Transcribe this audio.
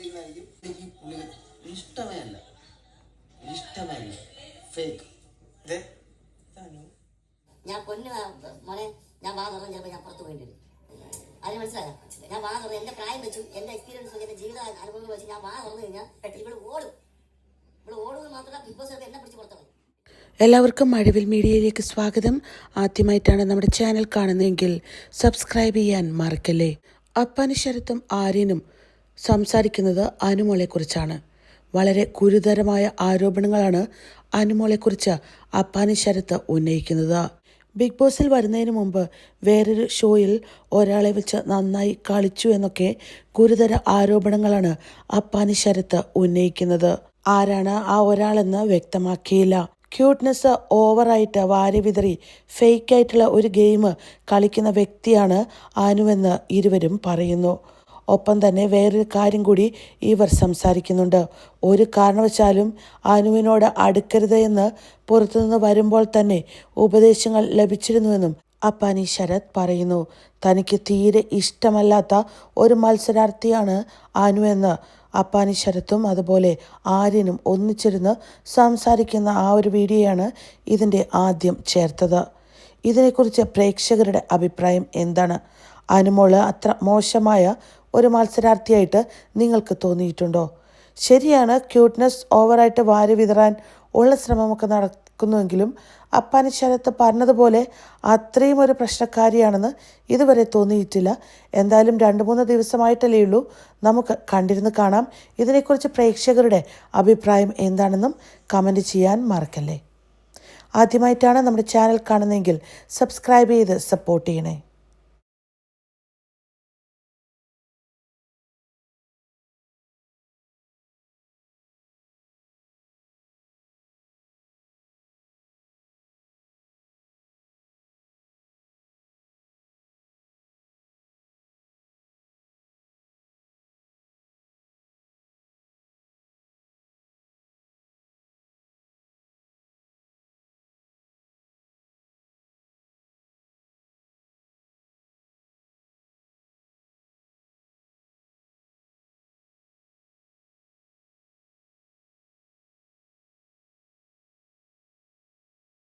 കണ്ടുകൊണ്ടിരിക്കുന്നതായിരിക്കും എനിക്ക് ഈ പുള്ളി ഇഷ്ടമേ അല്ല ഇഷ്ടമേ അല്ല ഫേക്ക് ഞാൻ പൊന്നു മോനെ ഞാൻ വാ തുറന്ന് ചിലപ്പോൾ ഞാൻ പുറത്ത് പോയിട്ട് വരും. അതിന് മനസ്സിലായോ? ഞാൻ വാ തുറന്ന് എന്റെ പ്രായം വെച്ചു എന്റെ എക്സ്പീരിയൻസ് വെച്ച് എന്റെ ജീവിത അനുഭവങ്ങൾ വെച്ച്. ഞാൻ വാ തുറന്നു കഴിഞ്ഞാൽ ഇവിടെ ഓടും. ഇവിടെ ഓടുന്നത് മാത്രമല്ല ബിഗ് ബോസ് എന്നെ പിടിച്ച് പുറത്തു എല്ലാവർക്കും മഴവിൽ മീഡിയയിലേക്ക് സ്വാഗതം. ആദ്യമായിട്ടാണ് നമ്മുടെ ചാനൽ കാണുന്നതെങ്കിൽ സബ്സ്ക്രൈബ് ചെയ്യാൻ മറക്കല്ലേ. അപ്പനുശരത്തും ആര്യനും സംസാരിക്കുന്നത് അനുമോളെക്കുറിച്ചാണ്. വളരെ ഗുരുതരമായ ആരോപണങ്ങളാണ് അനുമോളെക്കുറിച്ച് അപ്പാനി ശരത്ത് ഉന്നയിക്കുന്നത്. ബിഗ് ബോസിൽ വരുന്നതിന് മുമ്പ് വേറൊരു ഷോയിൽ ഒരാളെ വെച്ച് നന്നായി കളിച്ചു എന്നൊക്കെ ഗുരുതര ആരോപണങ്ങളാണ് അപ്പാനി ശരത്ത് ഉന്നയിക്കുന്നത്. ആരാണ് ആ ഒരാളെന്ന് വ്യക്തമാക്കിയില്ല. ക്യൂട്ട്നെസ് ഓവറായിട്ട് വാരി വിതറി ഫേക്കായിട്ടുള്ള ഒരു ഗെയിം കളിക്കുന്ന വ്യക്തിയാണ് അനുവെന്ന് ഇരുവരും പറയുന്നു. ഒപ്പം തന്നെ വേറൊരു കാര്യം കൂടി ഇവർ സംസാരിക്കുന്നുണ്ട്. ഒരു കാരണവശാലും അനുവിനോട് അടുക്കരുത് എന്ന് പുറത്തുനിന്ന് വരുമ്പോൾ തന്നെ ഉപദേശങ്ങൾ ലഭിച്ചിരുന്നുവെന്നും അപ്പാനി ശരത് പറയുന്നു. തനിക്ക് തീരെ ഇഷ്ടമല്ലാത്ത ഒരു മത്സരാർത്ഥിയാണ് അനു എന്ന് അപ്പാനി ശരത്തും അതുപോലെ ആര്യനും ഒന്നിച്ചിരുന്ന് സംസാരിക്കുന്ന ആ ഒരു വീഡിയോയാണ് ഇതിന്റെ ആദ്യം ചേർത്തത്. ഇതിനെക്കുറിച്ച് പ്രേക്ഷകരുടെ അഭിപ്രായം എന്താണ്? അനുമോൾ അത്ര മോശമായ ഒരു മത്സരാർത്ഥിയായിട്ട് നിങ്ങൾക്ക് തോന്നിയിട്ടുണ്ടോ? ശരിയാണ് ക്യൂട്ട്നെസ് ഓവറായിട്ട് വാരി വിതറാൻ ഉള്ള ശ്രമമൊക്കെ നടക്കുന്നുവെങ്കിലും അപ്പാനി ശരത്ത് പറഞ്ഞതുപോലെ അത്രയും ഒരു പ്രശ്നക്കാരിയാണെന്ന് ഇതുവരെ തോന്നിയിട്ടില്ല. എന്തായാലും രണ്ട് മൂന്ന് ദിവസമായിട്ടല്ലേ ഉള്ളൂ. നമുക്ക് കണ്ടിരുന്ന് കാണാം. ഇതിനെക്കുറിച്ച് പ്രേക്ഷകരുടെ അഭിപ്രായം എന്താണെന്നും കമന്റ് ചെയ്യാൻ മറക്കല്ലേ. ആദ്യമായിട്ടാണ് നമ്മുടെ ചാനൽ കാണുന്നതെങ്കിൽ സബ്സ്ക്രൈബ് ചെയ്ത് സപ്പോർട്ട് ചെയ്യണേ.